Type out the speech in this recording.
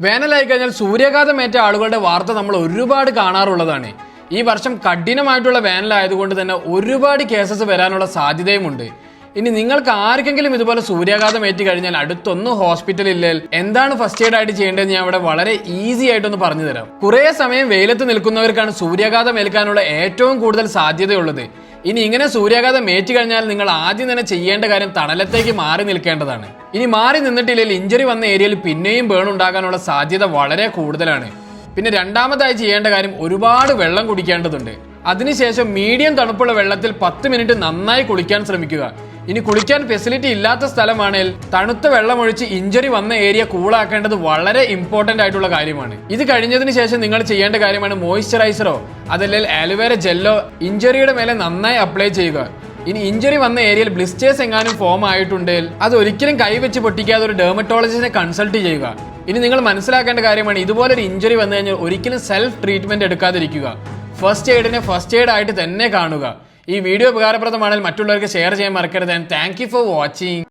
വേനലായി കഴിഞ്ഞാൽ സൂര്യാഘാതമേറ്റ ആളുകളുടെ വാർത്ത നമ്മൾ ഒരുപാട് കാണാറുള്ളതാണ്. ഈ വർഷം കഠിനമായിട്ടുള്ള വേനലായതുകൊണ്ട് തന്നെ ഒരുപാട് കേസസ് വരാനുള്ള സാധ്യതയുമുണ്ട്. ഇനി നിങ്ങൾക്ക് ആർക്കെങ്കിലും ഇതുപോലെ സൂര്യാഘാതം ഏറ്റ് കഴിഞ്ഞാൽ അടുത്തൊന്നും ഹോസ്പിറ്റൽ ഇല്ല എന്താണ് ഫസ്റ്റ് എയ്ഡ് ആയിട്ട് ചെയ്യേണ്ടതെന്ന് ഞാൻ ഇവിടെ വളരെ ഈസി ആയിട്ടൊന്ന് പറഞ്ഞു തരാം കുറേ സമയം വെയിലത്ത് നിൽക്കുന്നവർക്കാണ് സൂര്യാഘാതം ഏൽക്കാനുള്ള ഏറ്റവും കൂടുതൽ സാധ്യതയുള്ളത്. ഇനി ഇങ്ങനെ സൂര്യാഘാതം ഏറ്റു കഴിഞ്ഞാൽ നിങ്ങൾ ആദ്യം തന്നെ ചെയ്യേണ്ട കാര്യം തണലത്തേക്ക് മാറി നിൽക്കേണ്ടതാണ്. ഇനി മാറി നിന്നിട്ടില്ലെങ്കിൽ ഇഞ്ചറി വന്ന ഏരിയയിൽ പിന്നെയും ബേൺ ഉണ്ടാകാനുള്ള സാധ്യത വളരെ കൂടുതലാണ്. പിന്നെ രണ്ടാമതായി ചെയ്യേണ്ട കാര്യം ഒരുപാട് വെള്ളം കുടിക്കേണ്ടതുണ്ട്. അതിനുശേഷം മീഡിയം തണുപ്പുള്ള വെള്ളത്തിൽ പത്ത് മിനിറ്റ് നന്നായി കുളിക്കാൻ ശ്രമിക്കുക. ഇനി കുളിക്കാൻ ഫെസിലിറ്റി ഇല്ലാത്ത സ്ഥലമാണെങ്കിൽ തണുത്ത വെള്ളമൊഴിച്ച് ഇഞ്ചറി വന്ന ഏരിയ കൂളാക്കേണ്ടത് വളരെ ഇമ്പോർട്ടന്റ് ആയിട്ടുള്ള കാര്യമാണ്. ഇത് കഴിഞ്ഞതിന് ശേഷം നിങ്ങൾ ചെയ്യേണ്ട കാര്യമാണ് മോയ്സ്ചറൈസറോ അതല്ലെങ്കിൽ ആലുവേര ജെല്ലോ ഇഞ്ചറിയുടെ മേലെ നന്നായി അപ്ലൈ ചെയ്യുക. ഇനി ഇഞ്ചറി വന്ന ഏരിയയിൽ ബ്ലിസ്റ്റേഴ്സ് എങ്ങാനും ഫോം ആയിട്ടുണ്ടെങ്കിൽ അത് ഒരിക്കലും കൈവച്ച് പൊട്ടിക്കാതെ ഒരു ഡെർമറ്റോളജിസ്റ്റിനെ കൺസൾട്ട് ചെയ്യുക. ഇനി നിങ്ങൾ മനസ്സിലാക്കേണ്ട കാര്യമാണ് ഇതുപോലൊരു ഇഞ്ചറി വന്നു കഴിഞ്ഞാൽ ഒരിക്കലും സെൽഫ് ട്രീറ്റ്മെന്റ് എടുക്കാതിരിക്കുക. ഫസ്റ്റ് എയ്ഡിനെ ഫസ്റ്റ് എയ്ഡ് ആയിട്ട് തന്നെ കാണുക. ഈ വീഡിയോ ഉപകാരപ്രദമാണെങ്കിൽ മറ്റുള്ളവർക്ക് ഷെയർ ചെയ്യാൻ മറക്കരുത്. And thank for watching